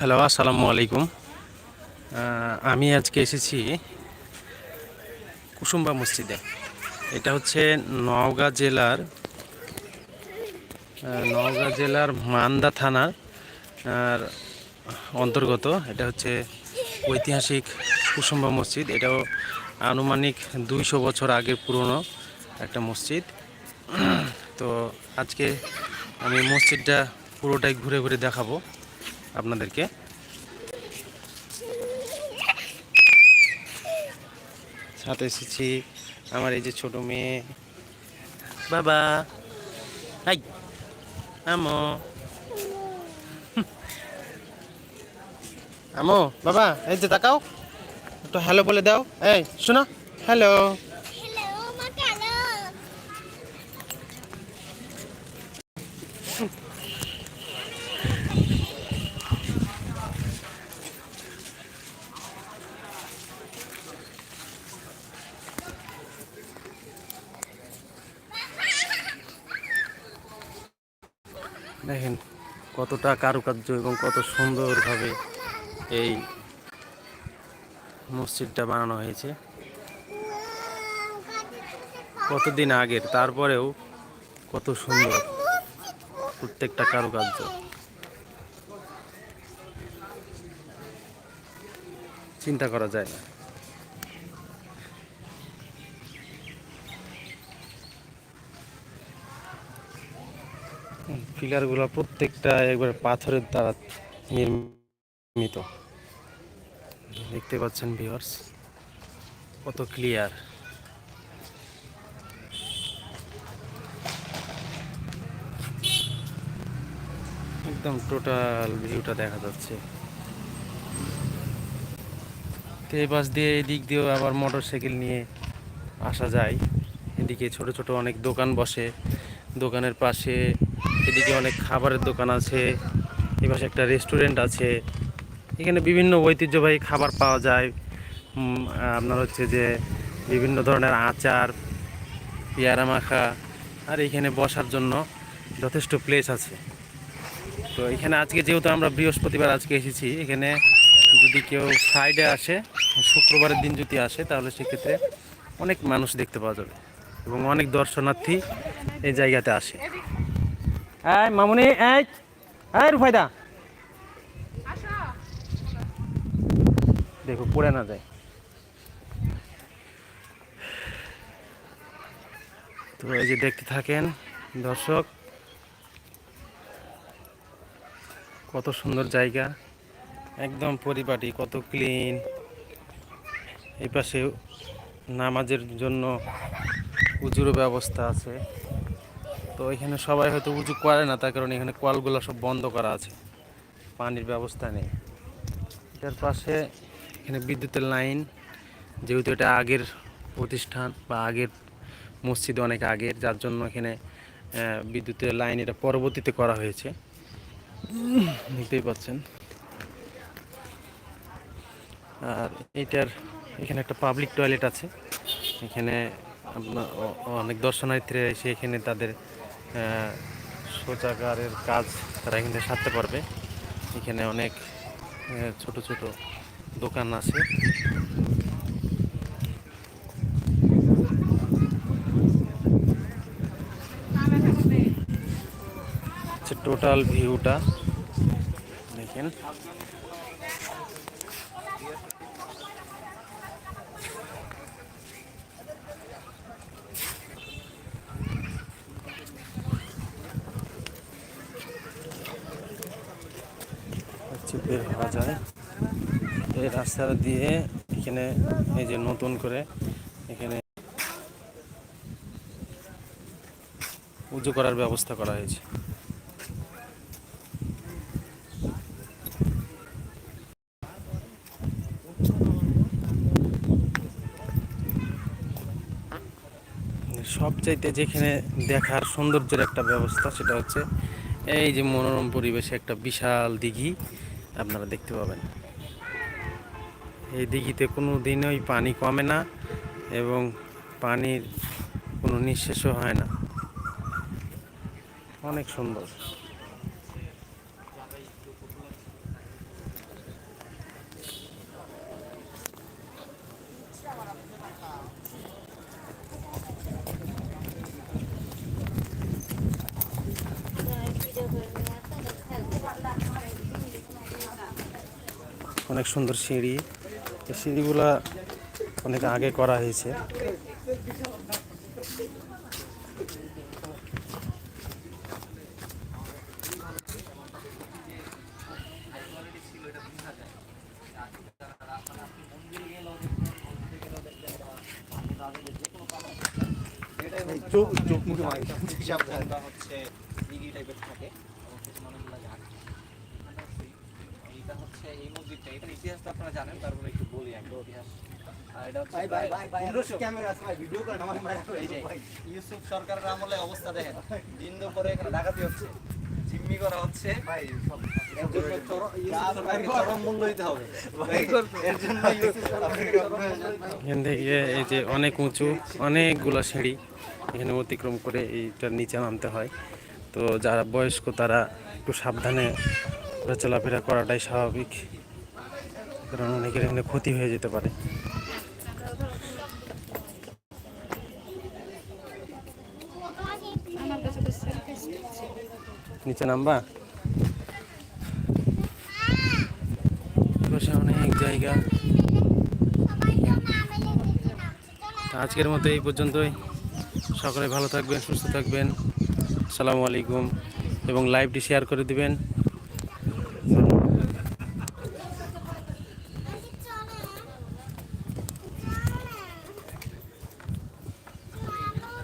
Hello, আসসালামু আলাইকুম। আমি আজকে এসেছি কুসুম্বা মসজিদে। এটা হচ্ছে নওগাঁ জেলার নওগাঁ জেলার মান্দা থানার অন্তর্গত। এটা হচ্ছে ঐতিহাসিক কুসুম্বা মসজিদ। এটাও আনুমানিক দুইশো বছর আগে পুরনো একটা মসজিদ। তো আজকে আমি মসজিদটা পুরোটাই ঘুরে ঘুরে দেখাবো। আপনাদেরকে। সাথে এসেছি আমার এই যে ছোট মেয়ে। বাবা। হাই। আমো। আমো, বাবা, এই যে তাকাও। একটু হ্যালো বলে দাও। এই, শোনো। হ্যালো দেখেন কতটা কারুকার্য এবং কত সুন্দরভাবে এই মসজিদটা বানানো হয়েছে। কতদিন আগের, তারপরেও কত সুন্দর প্রত্যেকটা কারুকার্য। চিন্তা করা যায় না। পিলারগুলো প্রত্যেকটা একবার পাথরের দ্বারা নির্মিত। দেখতে পাচ্ছেন ভিউয়ার্স কত ক্লিয়ার একদম টোটাল ভিউটা দেখা যাচ্ছে। তো এই পাশ দিয়ে এদিক দিয়েও আবার মোটর সাইকেল নিয়ে আসা যায়। এদিকে ছোট ছোট অনেক দোকান বসে। দোকানের পাশে, এদিকে অনেক খাবারের দোকান আছে এই পাশে একটা রেস্টুরেন্ট আছে। এখানে বিভিন্ন ঐতিহ্যবাহী খাবার পাওয়া যায়। আপনার হচ্ছে যে বিভিন্ন ধরনের আচার পেয়ারা মাখা আর এখানে বসার জন্য যথেষ্ট প্লেস আছে। তো এখানে আজকে যেহেতু আমরা বৃহস্পতিবার আজকে এসেছি, এখানে যদি কেউ ফ্রাইডে আসে, শুক্রবারের দিন যদি আসে, তাহলে সেক্ষেত্রে অনেক মানুষ দেখতে পাওয়া যাবে। এবং অনেক দর্শনার্থী এই জায়গাতে আসে। মামুনি, এই রুফাইদা। দেখো, পড়ে না যায়। তো এই যে দেখতে থাকেন দর্শক, কত সুন্দর জায়গা। একদম পরিপাটি, কত ক্লিন এই পাশে নামাজের জন্য উজুরও ব্যবস্থা আছে। তো এখানে সবাই হয়তো উঁচু করে না, তার কারণে এখানে কলগুলো সব বন্ধ করা আছে। পানির ব্যবস্থা নেই। এটার পাশে এখানে বিদ্যুতের লাইন, যেহেতু এটা আগের প্রতিষ্ঠান বা আগের মসজিদ অনেক আগের, যার জন্য এখানে বিদ্যুতের লাইন এটা পরবর্তীতে করা হয়েছে। দেখতেই পাচ্ছেন। আর এটার এখানে একটা পাবলিক টয়লেট আছে। এখানে অনেক দর্শনার্থীরা এসে এখানে তাদের শৌচাগারের কাজ তারা এখানে সারতে পারবে। এখানে অনেক ছোট ছোট দোকান আছে। টোটাল ভিউটা দেখেন হচ্ছে বের হওয়া যায়। এই রাস্তাটা দিয়ে এখানে এই যে নতুন করে এখানে উঁচু করার ব্যবস্থা করা হয়েছে। সবচাইতে যেখানে দেখার সৌন্দর্যের একটা ব্যবস্থা সেটা হচ্ছে এই যে মনোরম পরিবেশে একটা বিশাল দিঘি। আপনারা দেখতে পাবেন। এই দিঘিতে কোনো দিনই পানি কমে না এবং পানির কোনো নিঃশেষও হয় না। অনেক সুন্দর। অনেক সুন্দর সিঁড়ি। এই সিঁড়িগুলা অনেক আগে করা হয়েছে। চোখ চোখ মুখে হচ্ছে থাকে। হচ্ছে মসজিদটা এটার ইতিহাস তো আপনারা জানেন তারপরে একটু বলি আমি ইতিহাস। ইউসুফ সরকারের আমলে অবস্থা দেখেন। দিন দুপুরে এখানে ডাকাতি হচ্ছে জিম্মি করা হচ্ছে। এখান থেকে এই যে অনেক উঁচু অনেকগুলো সিঁড়ি এখানে অতিক্রম করে এইটার নিচে নামতে হয়। তো যারা বয়স্ক তারা একটু সাবধানে ঘোরা চলাফেরা করাটাই স্বাভাবিক। কারণ অনেকের এখানে ক্ষতি হয়ে যেতে পারে। নিচে নামবা। অনেক জায়গা। আজকের মতো এই পর্যন্তই। সকলে ভালো থাকবেন, সুস্থ থাকবেন। আসসালামু আলাইকুম। এবং লাইভটি শেয়ার করে দিবেন।